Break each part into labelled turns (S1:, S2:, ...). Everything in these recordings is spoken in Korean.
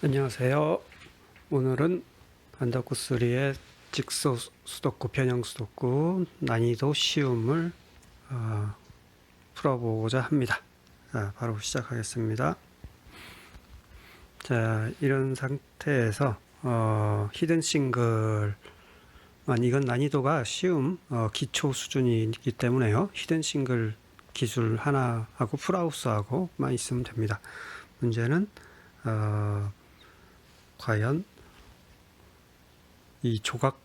S1: 안녕하세요. 오늘은 반다쿠3의 직소 수도구, 변형 수도구 난이도 쉬움을 어, 풀어보고자 합니다. 자, 바로 시작하겠습니다. 자, 이런 상태에서 어, 히든 싱글 이건 난이도가 쉬움 어, 기초 수준이기 때문에요. 히든 싱글 기술 하나하고 풀하우스하고만 있으면 됩니다. 문제는 어, 과연 이 조각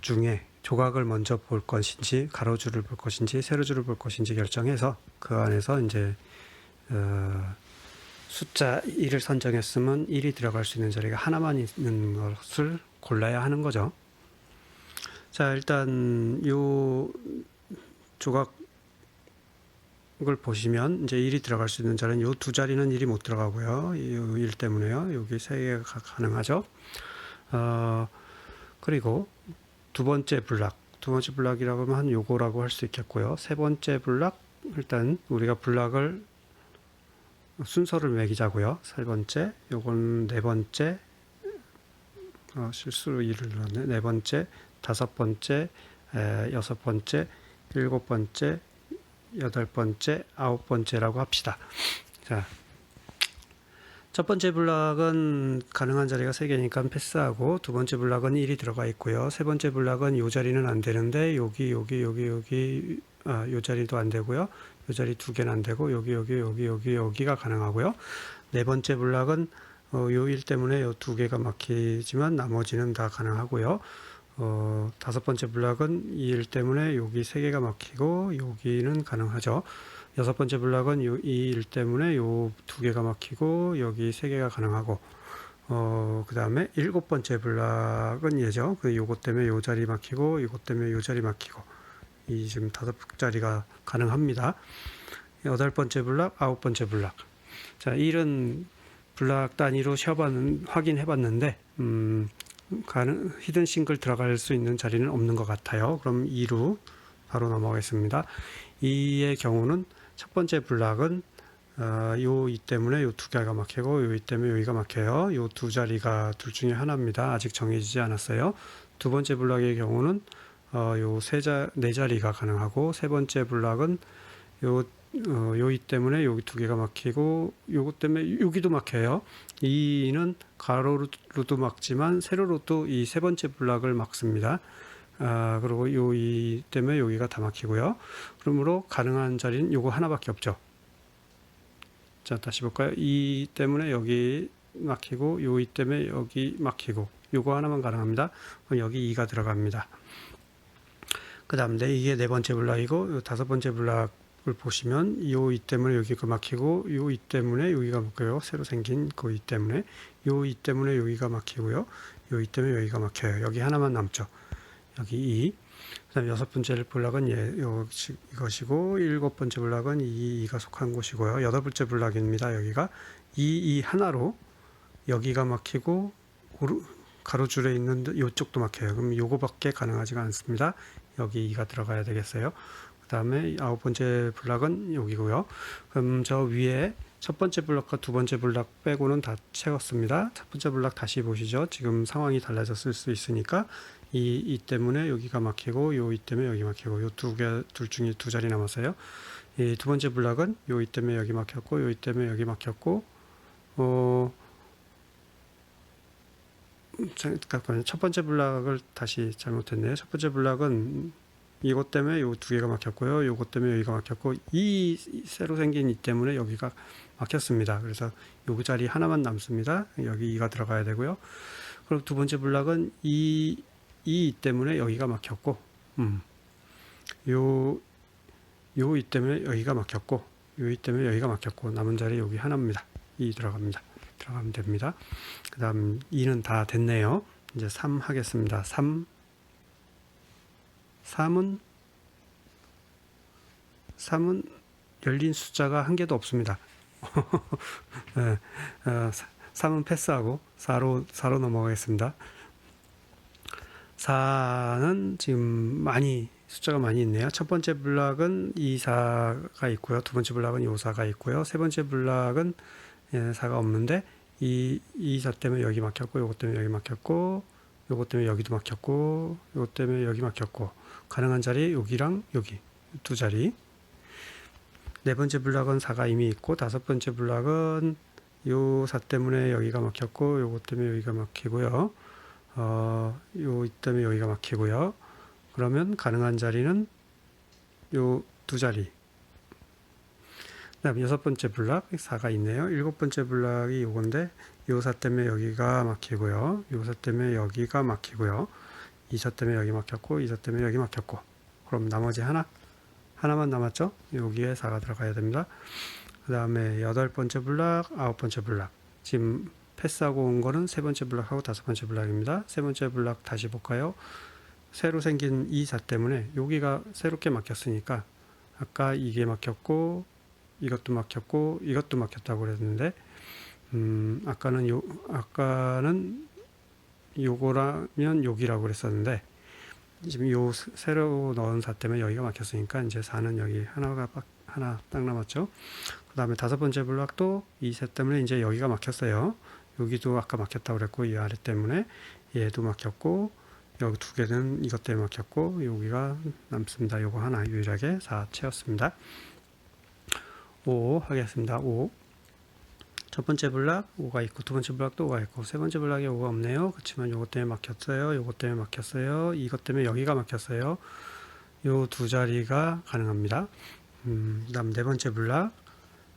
S1: 중에 조각을 먼저 볼 것인지 가로줄을 볼 것인지 세로줄을 볼 것인지 결정해서 그 안에서 이제 어, 숫자 1을 선정했으면 1이 들어갈 수 있는 자리가 하나만 있는 것을 골라야 하는 거죠. 자 일단 요 조각 이걸 보시면 이제 1이 들어갈 수 있는 자리는 요 두 자리는 1이 못 들어가고요. 이1 때문에요. 여기 세 개가 가능하죠. 어, 그리고 두 번째 블락, 두 번째 블락이라고 하면 한 요거라고 할 수 있겠고요. 세 번째 블락, 일단 우리가 블락을 순서를 매기자고요. 세 번째, 요건 네 번째, 어, 실수로 1을 눌렀네. 네 번째, 다섯 번째, 에, 여섯 번째, 일곱 번째, 여덟 번째, 아홉 번째라고 합시다. 자, 첫 번째 블락은 가능한 자리가 세개니까 패스하고 두 번째 블락은 1이 들어가 있고요. 세 번째 블락은 요 자리는 안 되는데 여기 여기 여기 여기 아, 요 자리도 안 되고요. 요 자리 두 개는 안 되고 여기 여기 여기 여기 여기가 가능하고요. 네 번째 블락은 어, 요일 때문에 요 두 개가 막히지만 나머지는 다 가능하고요. 어, 다섯 번째 블락은 이 일 때문에 여기 세 개가 막히고 여기는 가능하죠. 여섯 번째 블락은 이 일 때문에 요두 개가 막히고 여기 세 개가 가능하고 어, 그 다음에 일곱 번째 블락은 얘죠. 그 요거 때문에 요 자리 막히고 요거 때문에 요 자리 막히고 이 지금 다섯 자리가 가능합니다. 여덟 번째 블락, 아홉 번째 블락. 자, 일은 블락 단위로 쉬어봤는, 확인해봤는데, 음, 가는 히든 싱글 들어갈 수 있는 자리는 없는 것 같아요. 그럼 2루 바로 넘어가겠습니다. 2의 경우는 첫 번째 블락은 어, 요이 때문에 요 두 개가 막히고 요 이 때문에 요이가 막혀요. 요 두 자리가 둘 중에 하나입니다. 아직 정해지지 않았어요. 두 번째 블락의 경우는 어, 요세 자, 네 자리가 가능하고 세 번째 블락은 요 어, 요이 때문에 여기 두 개가 막히고 요것 때문에 여기도 막혀요. 2는 가로로도 막지만 세로로도 이 세 번째 블락을 막습니다. 아, 그리고 요 이 때문에 여기가 다 막히고요. 그러므로 가능한 자리는 요거 하나밖에 없죠. 자, 다시 볼까요? 이 때문에 여기 막히고 요 이 때문에 여기 막히고 요거 하나만 가능합니다. 그럼 여기 2가 들어갑니다. 그 다음에 이게 네 번째 블락이고 다섯 번째 블락 보시면 요이 때문에 여기가 막히고 요이 때문에 여기가 막혀요. 새로 생긴 그이 때문에 요이 때문에 여기가 막히고요. 요이 때문에 여기가 막혀요. 여기 하나만 남죠. 여기 2. 그다음 여섯 번째 블락은 예, 요, 이것이고 일곱 번째 블락은 이 2가 속한 곳이고요. 여덟 번째 블락입니다. 여기가 이2 하나로 여기가 막히고 오르, 가로줄에 있는 요쪽도 막혀요. 그럼 요거밖에 가능하지가 않습니다. 여기 이가 들어가야 되겠어요. 그 다음에 아홉 번째 블락은 여기고요. 그럼 저 위에 첫 번째 블락과 두 번째 블락 빼고는 다 채웠습니다. 첫 번째 블락 다시 보시죠. 지금 상황이 달라졌을 수 있으니까 이, 이 때문에 여기가 막히고 요 이 때문에 여기 막히고 요 두 개 둘 중에 두 자리 남았어요. 이 두 번째 블락은 요 이 때문에 여기 막혔고 요 이 때문에 여기 막혔고 어 잠깐만요. 첫 번째 블락을 다시 잘못했네요. 첫 번째 블락은 이것 때문에 요두 개가 막혔고요. 요것 때문에 여기가 막혔고 이 새로 생긴 이 때문에 여기가 막혔습니다. 그래서 요 자리 하나만 남습니다. 여기 이가 들어가야 되고요. 그럼 두 번째 블락은 이, 이 때문에 여기가 막혔고, 음. 요, 요 이 때문에 여기가 막혔고, 요 이 때문에 여기가 막혔고, 남은 자리 여기 하나입니다. 이 들어갑니다. 들어가면 됩니다. 그 다음 2는 다 됐네요. 이제 3 하겠습니다. 3. 3은 3은 열린 숫자가 한 개도 없습니다. 3은 어, 패스하고 4로 4로 넘어가겠습니다. 4는 지금 많이 숫자가 많이 있네요. 첫 번째 블락은 2, 4가 있고요. 두 번째 블락은 2, 4가 있고요. 세 번째 블락은 4가 예, 없는데 2, 2, 4 때문에 여기 막혔고 이것 때문에 여기 막혔고 요것 때문에 여기도 막혔고 요것 때문에 여기 막혔고 가능한 자리 여기랑 여기 두 자리 네 번째 블락은 4가 이미 있고 다섯 번째 블락은 요 4 때문에 여기가 막혔고 요것 때문에 여기가 막히고요 어, 요 때문에 여기가 막히고요 그러면 가능한 자리는 요 두 자리 그다음 여섯 번째 블락 4가 있네요. 일곱 번째 블락이 요건데 요사 때문에 여기가 막히고요. 요사 때문에 여기가 막히고요. 이 사 때문에 여기 막혔고 이 사 때문에 여기 막혔고 그럼 나머지 하나 하나만 남았죠. 여기에 4가 들어가야 됩니다. 그 다음에 여덟 번째 블락, 아홉 번째 블락. 지금 패스하고 온 거는 세 번째 블락하고 다섯 번째 블락입니다. 세 번째 블락 다시 볼까요? 새로 생긴 이 사 때문에 여기가 새롭게 막혔으니까 아까 이게 막혔고 이것도 막혔고 이것도 막혔다고 그랬는데 음, 아까는 요 아까는 요거라면 여기라고 그랬었는데 지금 요 새로 넣은 사 때문에 여기가 막혔으니까 이제 사는 여기 하나가 빡, 하나 딱 남았죠. 그 다음에 다섯 번째 블락도 이세 때문에 이제 여기가 막혔어요. 여기도 아까 막혔다 고 그랬고 이 아래 때문에 얘도 막혔고 여기 두 개는 이것 때문에 막혔고 여기가 남습니다. 요거 하나 유일하게 4 채웠습니다. 5 하겠습니다. 5. 첫 번째 블락 5가 있고 두 번째 블락도 5가 있고 세 번째 블락에 5가 없네요. 그렇지만 요것 때문에 막혔어요. 요것 때문에 막혔어요. 이것 때문에 여기가 막혔어요. 요 두 자리가 가능합니다. 음, 그다음 네 번째 블락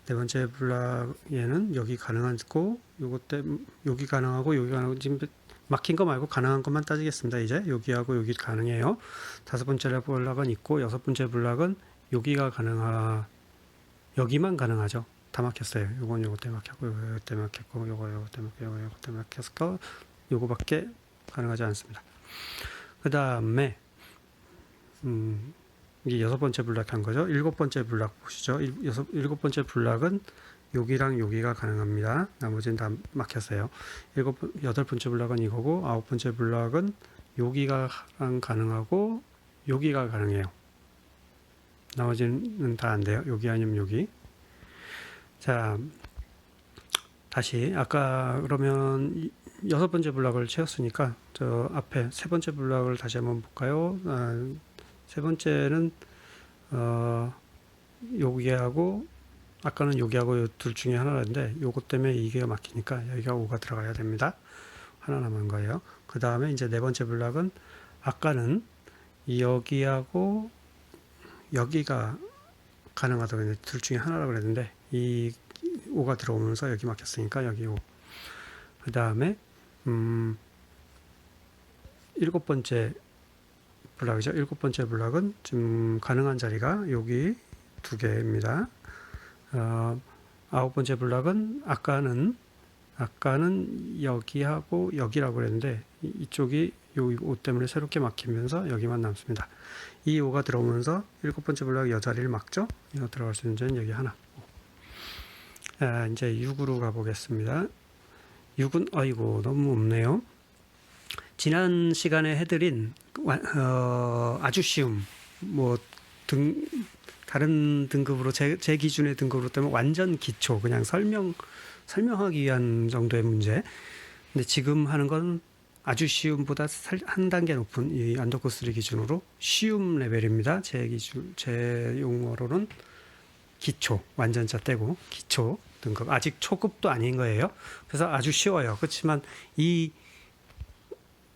S1: 네 번째 블락에는 여기 가능하고 요것 때 여기 가능하고 여기 가능 지금 막힌 거 말고 가능한 것만 따지겠습니다. 이제 여기하고 여기 가능해요. 다섯 번째 블락은 있고 여섯 번째 블락은 여기가 가능하 여기만 가능하죠. 다 막혔어요. 요건 요거 때 막혔고, 요거 요거 때 막혔고, 요거 요거 때막혔 요거 요거 때 막혔고, 요거밖에 가능하지 않습니다. 그 다음에, 음, 이게 여섯 번째 블락한 거죠. 일곱 번째 블락 보시죠. 일, 여섯, 일곱 번째 블락은 여기랑 여기가 가능합니다. 나머지는 다 막혔어요. 일곱, 여덟 번째 블락은 이거고, 아홉 번째 블락은 여기가 가능하고, 여기가 가능해요. 나머지는 다 안 돼요. 여기 아니면 여기. 자, 다시 아까 그러면 여섯 번째 블락을 채웠으니까 저 앞에 세 번째 블락을 다시 한번 볼까요? 아, 세 번째는 어, 여기하고 아까는 여기하고 둘 중에 하나인데 요것 때문에 이게 막히니까 여기가 5가 들어가야 됩니다. 하나 남은 거예요. 그 다음에 이제 네 번째 블락은 아까는 여기하고 여기가 가능하다고 했는데 둘 중에 하나라고 그랬는데 이 5가 들어오면서 여기 막혔으니까 여기 5. 그 다음에 음 일곱 번째 블락이죠. 일곱 번째 블락은 지금 가능한 자리가 여기 두 개입니다. 어, 아홉 번째 블락은 아까는 아까는 여기하고 여기라고 그랬는데 이쪽이 요5 때문에 새롭게 막히면서 여기만 남습니다. 이 5가 들어오면서 일곱 번째 블록 여자리를 막죠. 이거 들어갈 수 있는 여기 하나. 아, 이제 6으로 가보겠습니다. 6은 아이고 너무 없네요. 지난 시간에 해드린 어, 아주 쉬움 뭐등 다른 등급으로 제, 제 기준의 등급으로 때문 완전 기초 그냥 설명 설명하기 위한 정도의 문제. 근데 지금 하는 건 아주 쉬움보다 한 단계 높은 이안덕코스를 기준으로 쉬움 레벨입니다. 제 기준 제 용어로는 기초 완전자 떼고 기초 등급 아직 초급도 아닌 거예요. 그래서 아주 쉬워요. 그렇지만 이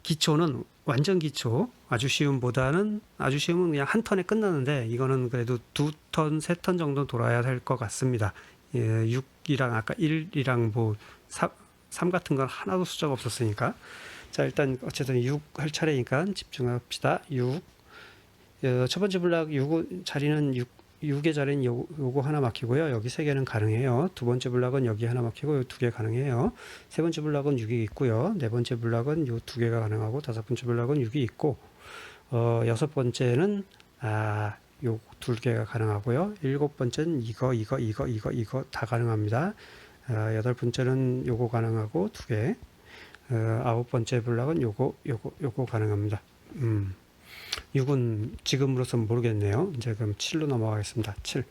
S1: 기초는 완전 기초 아주 쉬움보다는 아주 쉬움은 그냥 한 턴에 끝나는데 이거는 그래도 두 턴, 세 턴 정도 돌아야 될 것 같습니다. 예, 6이랑 아까 1이랑 뭐 3, 3 같은 건 하나도 숫자가 없었으니까. 자, 일단 어쨌든 6 할 차례니까 집중합시다. 6. 어, 첫 번째 블락 6 자리는 6, 6의 자리는 요, 요거 하나 막히고요. 여기 3 개는 가능해요. 두 번째 블락은 여기 하나 막히고 두 개 가능해요. 세 번째 블락은 6이 있고요. 네 번째 블락은 요 두 개가 가능하고 다섯 번째 블락은 6이 있고 어, 여섯 번째는 아, 요두 개가 가능하고요. 일곱 번째는 이거 이거 이거 이거 이거 다 가능합니다. 아, 여덟 번째는 요거 가능하고 두 개. 어, 아홉 번째 블락은 요거 요거 요거 가능합니다. 음. 6은 지금으로선 모르겠네요. 이제 그럼 7로 넘어가겠습니다. 7.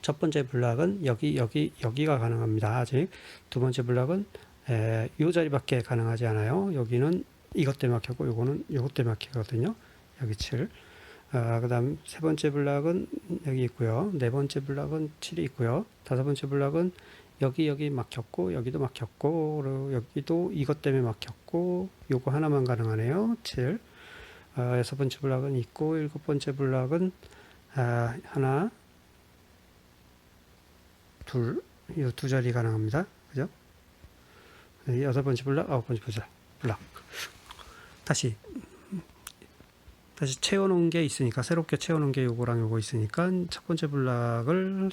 S1: 첫 번째 블락은 여기 여기 여기가 가능합니다. 아직 두 번째 블락은 에, 요 자리밖에 가능하지 않아요. 여기는 이것 때문에 막혔고 요거는 요것 때문에 막히거든요. 여기 7. 아, 어, 그다음 세 번째 블락은 여기 있고요. 네 번째 블락은 7이 있고요. 다섯 번째 블락은 여기 여기 막혔고 여기도 막혔고 여기도 이것 때문에 막혔고 요거 하나만 가능하네요. 7 아, 여섯 번째 블락은 있고 일곱 번째 블락은 아, 하나 둘 이 두 자리 가능합니다. 그죠? 네, 여섯 번째 블락 아홉 번째 블락 블락 다시 다시 채워놓은 게 있으니까 새롭게 채워놓은 게 요거랑 요거 있으니까 첫 번째 블락을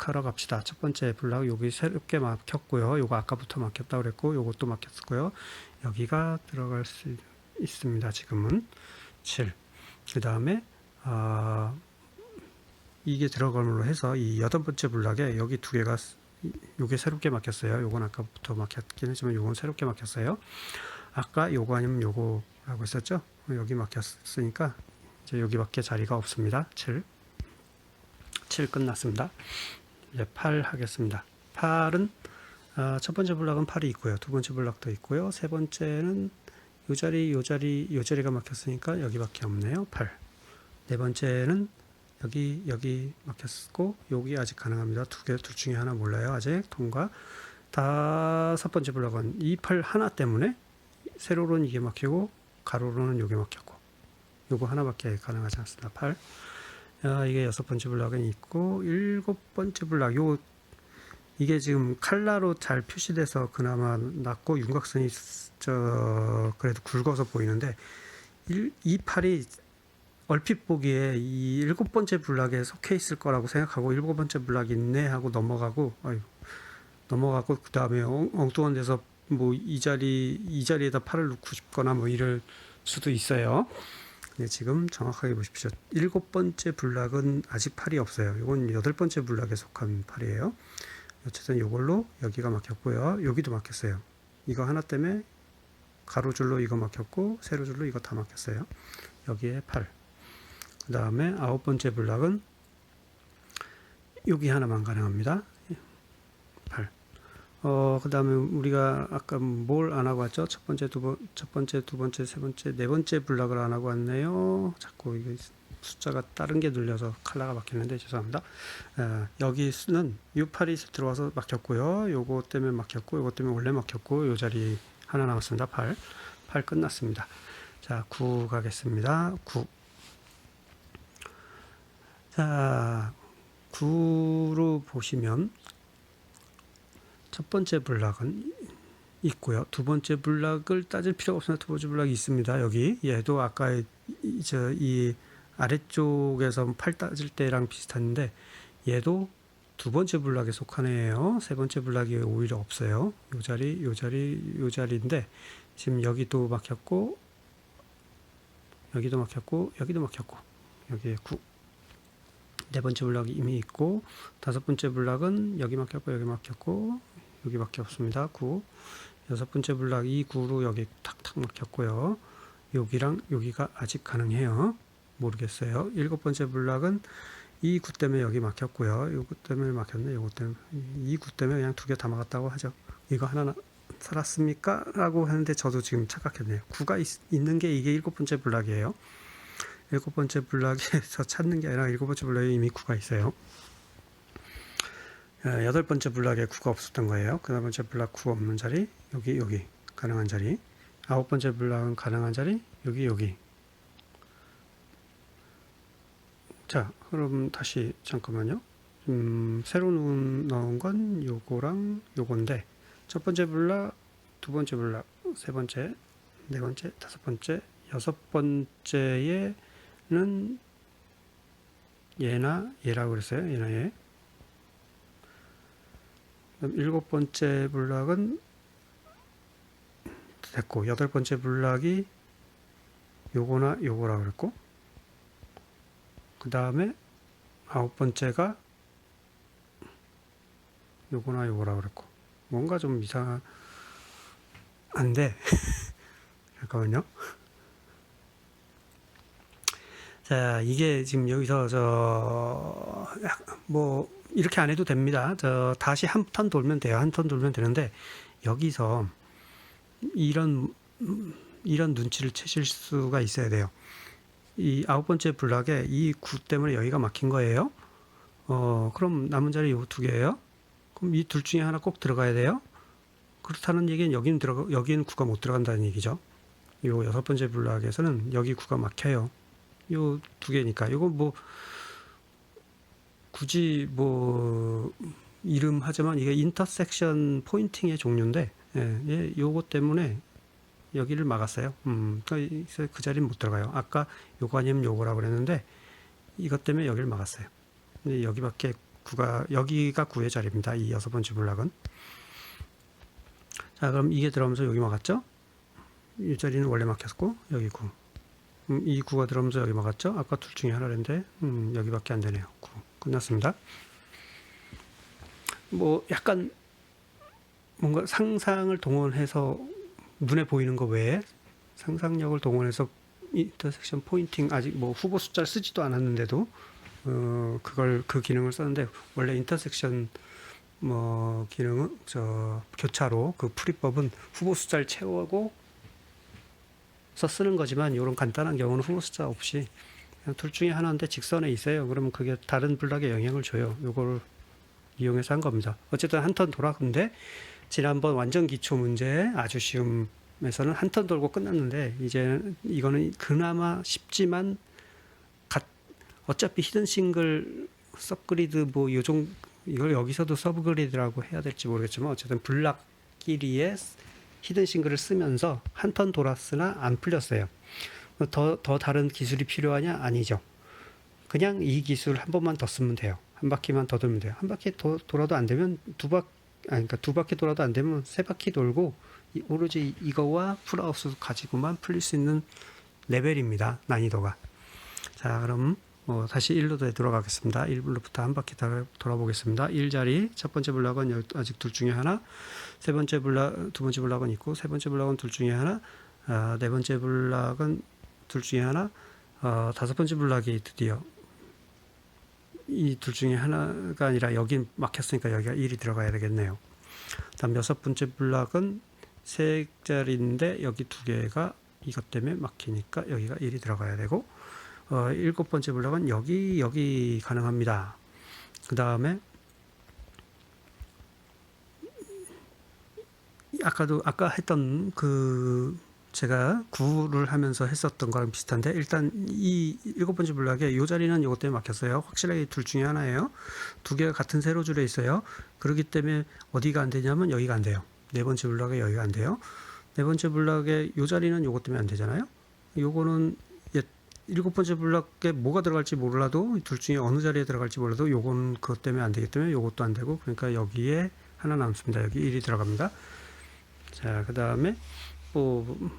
S1: 체크하러 갑시다. 첫 번째 블락 여기 새롭게 막혔고요. 요거 아까부터 막혔다 그랬고 요것도 막혔고요. 여기가 들어갈 수 있습니다. 지금은 7. 그 다음에 아, 이게 들어갈으로 해서 이 여덟 번째 블락에 여기 두 개가 요게 새롭게 막혔어요. 요건 아까부터 막혔긴 했지만 요건 새롭게 막혔어요. 아까 요거 아니면 요거라고 했었죠? 여기 막혔으니까 이제 여기밖에 자리가 없습니다. 7. 7 끝났습니다. 예, 8 하겠습니다. 8은 아, 첫 번째 블락은 8이 있고요. 두 번째 블락도 있고요. 세 번째는 요 자리, 요 자리, 요 자리가 막혔으니까 여기밖에 없네요. 8. 네 번째는 여기, 여기 막혔고, 여기 아직 가능합니다. 두 개, 둘 중에 하나 몰라요. 아직 통과. 다섯 번째 블락은 2, 8 하나 때문에 세로로는 이게 막히고, 가로로는 요게 막혔고, 요거 하나밖에 가능하지 않습니다. 8. 아, 이게 여섯 번째 블락은 있고 일곱 번째 블락 요 이게 지금 칼라로 잘 표시돼서 그나마 낮고 윤곽선이 저 그래도 굵어서 보이는데 일, 이 팔이 얼핏 보기에 이 일곱 번째 블락에 속해 있을 거라고 생각하고 일곱 번째 블락 있네 하고 넘어가고 아유 넘어가고 그 다음에 엉뚱한 데서 뭐 이 자리 이 자리에다 팔을 놓고 싶거나 뭐 이럴 수도 있어요. 예, 지금 정확하게 보십시오. 일곱 번째 블락은 아직 팔이 없어요. 이건 여덟 번째 블락에 속한 팔이에요. 어쨌든 이걸로 여기가 막혔고요. 여기도 막혔어요. 이거 하나 때문에 가로줄로 이거 막혔고 세로줄로 이거 다 막혔어요. 여기에 팔. 그 다음에 아홉 번째 블락은 여기 하나만 가능합니다. 팔. 어, 그 다음에 우리가 아까 뭘 안 하고 왔죠? 첫 번째, 두 번, 첫 번째, 두 번째, 세 번째, 네 번째 블락을 안 하고 왔네요. 자꾸 이게 숫자가 다른 게 눌려서 칼라가 막혔는데 죄송합니다. 어, 여기 수는 U8이 들어와서 막혔고요. 요거 때문에 막혔고, 요거 때문에 원래 막혔고, 요 자리 하나 남았습니다. 8. 8 끝났습니다. 자, 9 가겠습니다. 9. 자, 9로 보시면 첫 번째 블락은 있고요. 두 번째 블락을 따질 필요가 없으나 두 번째 블락이 있습니다. 여기 얘도 예, 아까 저이 아래쪽에서 팔 따질 때랑 비슷한데 얘도 두 번째 블락에 속하네요세 번째 블락이 오히려 없어요. 요 자리, 요 자리, 요 자리인데 지금 여기도 막혔고 여기도 막혔고 여기도 막혔고 여기에 9. 네 번째 블락이 이미 있고 다섯 번째 블락은 여기 막혔고 여기 막혔고 여기밖에 없습니다. 9. 여섯 번째 블락 이 9로 여기 탁탁 막혔고요. 여기랑 여기가 아직 가능해요. 모르겠어요. 일곱 번째 블락은 이9 때문에 여기 막혔고요. 요거 때문에 막혔네. 요거 때문에. 이9 때문에 그냥 두 개 다 막았다고 하죠. 이거 하나 살았습니까? 라고 하는데 저도 지금 착각했네요. 9가 있, 는게 이게 일곱 번째 블락이에요. 일곱 번째 블락에서 찾는 게 아니라 일곱 번째 블락에 이미 9가 있어요. 어, 여덟 번째 블락에 구가 없었던 거예요. 그 다음 번째 블락 구 없는 자리, 여기, 여기. 가능한 자리. 아홉 번째 블락은 가능한 자리, 여기, 여기. 자, 그럼 다시 잠깐만요. 음, 새로 넣은 건 요거랑 요건데, 첫 번째 블락, 두 번째 블락, 세 번째, 네 번째, 다섯 번째, 여섯 번째에는 얘나 얘라고 그랬어요. 얘나 얘. 예. 일곱 번째 블락은 됐고 여덟 번째 블락이 요거나 요거라 그랬고 그 다음에 아홉 번째가 요거나 요거라 그랬고 뭔가 좀 이상한 안돼 잠깐만요 자 이게 지금 여기서 저뭐 이렇게 안 해도 됩니다. 저 다시 한 턴 돌면 돼요. 한 턴 돌면 되는데 여기서 이런 이런 눈치를 채실 수가 있어야 돼요. 이 아홉 번째 블락에 이 구 때문에 여기가 막힌 거예요. 어, 그럼 남은 자리 요두 개예요. 그럼 이 둘 중에 하나 꼭 들어가야 돼요. 그렇다는 얘기는 여기는 들어가 여기는 구가 못 들어간다는 얘기죠. 요 여섯 번째 블락에서는 여기 구가 막혀요. 요두 개니까. 요거 뭐 굳이 뭐 이름 하지만 이게 인터섹션 포인팅의 종류인데 예, 예, 요거 때문에 여기를 막았어요. 음, 그러니까 그 자리는 못 들어가요. 아까 요거 아니면 요거라 그랬는데 이것 때문에 여기를 막았어요. 근데 여기밖에 구가 여기가 구의 자리입니다. 이 여섯 번째 블락은. 자, 그럼 이게 들어오면서 여기 막았죠? 이 자리는 원래 막혔고 여기 구. 음, 구가 들어오면서 여기 막았죠? 아까 둘 중에 하나인데 음, 여기밖에 안 되네요. 구. 끝났습니다. 뭐 약간 뭔가 상상을 동원해서 눈에 보이는 거 외에 상상력을 동원해서 인터섹션 포인팅 아직 뭐 후보 숫자를 쓰지도 않았는데도 어 그걸 그 기능을 썼는데 원래 인터섹션 뭐 기능은 저 교차로 그 풀이법은 후보 숫자를 채우고 써 쓰는 거지만 이런 간단한 경우는 후보 숫자 없이 둘 중에 하나인데 직선에 있어요. 그러면 그게 다른 블락에 영향을 줘요. 요걸 이용해서 한 겁니다. 어쨌든 한 턴 돌았는데 지난번 완전 기초 문제 아주 쉬움에서는 한 턴 돌고 끝났는데 이제 이거는 그나마 쉽지만 갓, 어차피 히든 싱글 서브그리드 뭐 요정 이걸 여기서도 서브그리드라고 해야 될지 모르겠지만 어쨌든 블락끼리의 히든 싱글을 쓰면서 한 턴 돌았으나 안 풀렸어요. 그 더, 더 다른 기술이 필요하냐? 아니죠. 그냥 이 기술 한 번만 더 쓰면 돼요. 한 바퀴만 더 돌면 돼요. 한 바퀴 더 돌아도 안 되면 두 바퀴, 아니, 그러니까 두 바퀴 돌아도 안 되면 세 바퀴 돌고 오로지 이거와 풀하우스 가지고만 풀릴 수 있는 레벨입니다. 난이도가. 자, 그럼 어, 다시 1로도에 들어가겠습니다. 1블록부터 한 바퀴 돌아, 보겠습니다 1자리, 첫 번째 블락은 아직 둘 중에 하나, 세 번째 블락, 두 번째 블락은 있고, 세 번째 블락은 둘 중에 하나, 아, 네 번째 블락은 둘 중에 하나 어, 다섯 번째 블락이 드디어 이 둘 중에 하나가 아니라 여긴 막혔으니까 여기가 1이 들어가야 되겠네요. 다음 여섯 번째 블락은 세 자리인데 여기 두 개가 이것 때문에 막히니까 여기가 1이 들어가야 되고 어, 일곱 번째 블락은 여기 여기 가능합니다. 그 다음에 아까도 아까 했던 그 제가 구를 하면서 했었던 거랑 비슷한데 일단 이 일곱 번째 블락에 이 자리는 이것 때문에 막혔어요. 확실하게 둘 중에 하나예요. 두 개가 같은 세로 줄에 있어요. 그렇기 때문에 어디가 안 되냐면 여기가 안 돼요. 네 번째 블락에 여기가 안 돼요. 네 번째 블락에 이 자리는 이것 때문에 안 되잖아요. 요거는 예, 일곱 번째 블락에 뭐가 들어갈지 몰라도 둘 중에 어느 자리에 들어갈지 몰라도 요건 그것 때문에 안 되기 때문에 요것도 안 되고 그러니까 여기에 하나 남습니다. 여기 1이 들어갑니다. 자, 그 다음에 뭐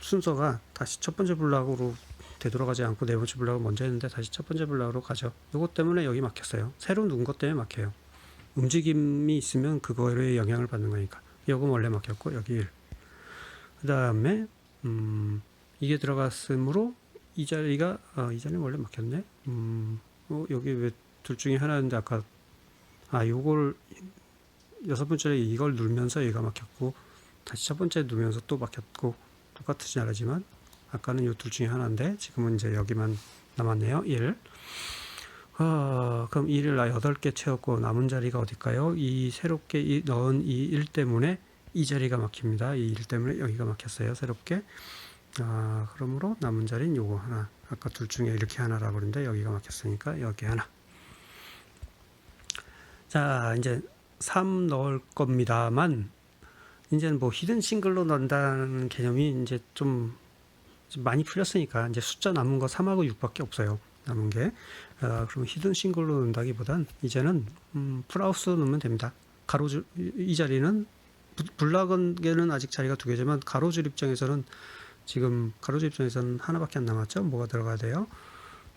S1: 순서가 다시 첫 번째 블락으로 되돌아가지 않고 네 번째 블락을 먼저 했는데 다시 첫 번째 블락으로 가죠. 이것 때문에 여기 막혔어요. 새로 누운 것 때문에 막혀요. 움직임이 있으면 그거에 영향을 받는 거니까. 여금 원래 막혔고 여기 1. 그 다음에 음, 이게 들어갔으므로 이 자리가 아, 이 자리 원래 막혔네. 음, 어, 여기 왜 둘 중에 하나인데 아까 아 요걸 여섯 번째 이걸 누르면서 얘가 막혔고 다시 첫 번째 누면서 또 막혔고 똑같으진 않지만 아까는 요 둘 중에 하나인데 지금은 이제 여기만 남았네요. 1. 아, 그럼 1을 나 8개 채웠고 남은 자리가 어딜까요? 이 새롭게 이, 넣은 이 1 때문에 이 자리가 막힙니다. 이 1 때문에 여기가 막혔어요. 새롭게. 아, 그러므로 남은 자리는 요거 하나. 아까 둘 중에 이렇게 하나라고 그랬는데 여기가 막혔으니까 여기 하나. 자, 이제 3 넣을 겁니다만 이제는 뭐 히든 싱글로 넣는다는 개념이 이제 좀 많이 풀렸으니까 이제 숫자 남은 거 3하고 6밖에 없어요. 남은 게. 아, 어, 그럼 히든 싱글로 넣는다기보단 이제는 음, 풀하우스 넣으면 됩니다. 가로줄 이 자리는 블락은게는 아직 자리가 두 개지만 가로줄 입장에서는 지금 가로줄 입장에서는 하나밖에 안 남았죠. 뭐가 들어가야 돼요?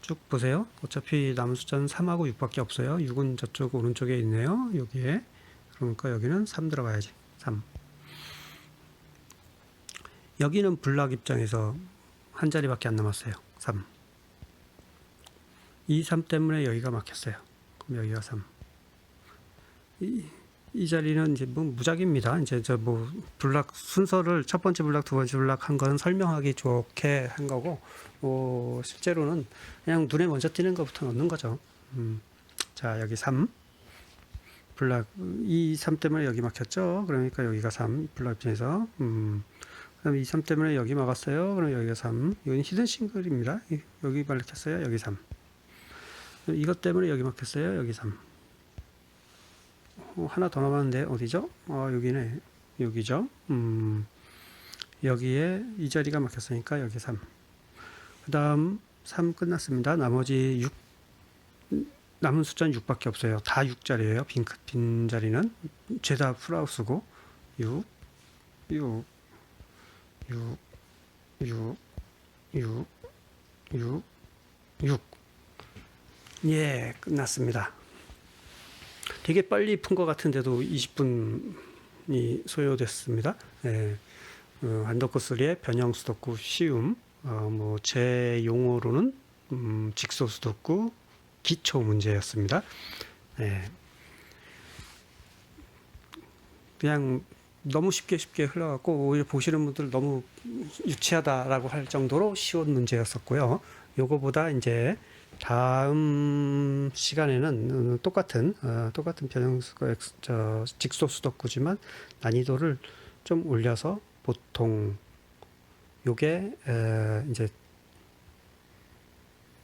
S1: 쭉 보세요. 어차피 남은 숫자는 3하고 6밖에 없어요. 6은 저쪽 오른쪽에 있네요. 여기에. 그러니까 여기는 3 들어가야지. 3. 여기는 불락 입장에서 한 자리밖에 안 남았어요. 3. 이3 때문에 여기가 막혔어요. 그럼 여기가 3. 이, 이 자리는 이제 뭐 무작입니다. 이제 저뭐 불락 순서를 첫 번째 불락, 두 번째 불락 한 건 설명하기 좋게 한 거고, 뭐 실제로는 그냥 눈에 먼저 띄는 것부터 넣는 거죠. 음. 자, 여기 3. 블락 2, 3 때문에 여기 막혔죠. 그러니까 여기가 3 블락 입장에서 음, 다음에 2, 3 때문에 여기 막았어요. 그럼 여기가 3. 여기 히든 싱글입니다. 여기 막혔어요. 여기 3. 이것 때문에 여기 막혔어요. 여기 3. 어, 하나 더 남았는데 어디죠? 아, 여기네. 여기죠. 음. 여기에 이 자리가 막혔으니까 여기 3. 그 다음 3 끝났습니다. 나머지 6 남은 숫자는 6밖에 없어요. 다 6자리예요. 빈, 빈 자리는 죄다 풀하우스고 6 6 6, 6, 6, 6, 6. 예, 끝났습니다. 되게 빨리 푼 것 같은데도 20분이 소요됐습니다. 예. 어, 안더코스리의 변형 수도구 시움, 어, 뭐, 제 용어로는, 음, 직소 수도구 기초 문제였습니다. 예. 그냥 너무 쉽게 쉽게 흘러갔고 오히려 보시는 분들 너무 유치하다라고 할 정도로 쉬운 문제였었고요. 요거보다 이제 다음 시간에는 어, 똑같은 어, 똑같은 변형수 저, 직소 수덕구지만 난이도를 좀 올려서 보통 요게 에, 이제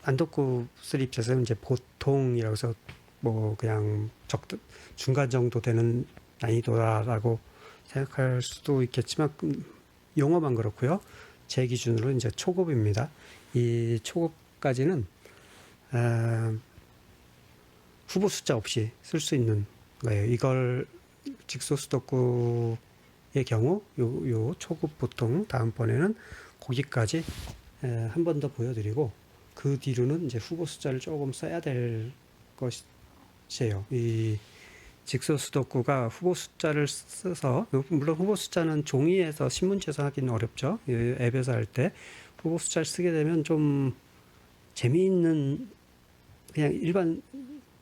S1: 안덕구 쓰리입에서 이제 보통이라고 해서 뭐 그냥 적 중간 정도 되는 난이도라라고 생각할 수도 있겠지만 용어만 그렇고요. 제 기준으로 이제 초급입니다. 이 초급까지는 아, 후보 숫자 없이 쓸 수 있는 거예요. 이걸 직소 수도구의 경우 요, 요 초급 보통 다음번에는 거기까지 한 번 더 보여드리고 그 뒤로는 이제 후보 숫자를 조금 써야 될 것이에요. 이 직소 수도구가 후보 숫자를 써서 물론 후보 숫자는 종이에서 신문지에서 하기는 어렵죠. 앱에서 할 때 후보 숫자를 쓰게 되면 좀 재미있는 그냥 일반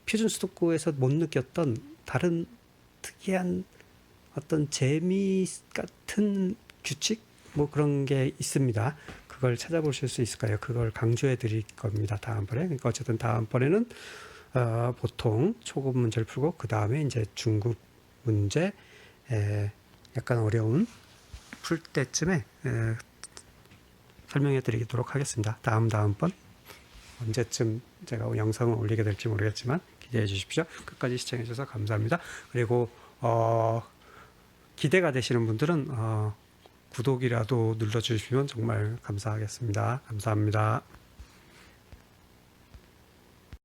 S1: 표준 수도구에서 못 느꼈던 다른 특이한 어떤 재미 같은 규칙 뭐 그런 게 있습니다. 그걸 찾아보실 수 있을까요? 그걸 강조해 드릴 겁니다. 다음번에. 그러니까 어쨌든 다음번에는 어, 보통 초급 문제를 풀고 그 다음에 이제 중급 문제 에, 약간 어려운 풀 때쯤에 에, 설명해 드리도록 하겠습니다. 다음 다음번 언제쯤 제가 영상을 올리게 될지 모르겠지만 기대해 주십시오. 끝까지 시청해 주셔서 감사합니다. 그리고 어, 기대가 되시는 분들은 어, 구독이라도 눌러 주시면 정말 감사하겠습니다. 감사합니다.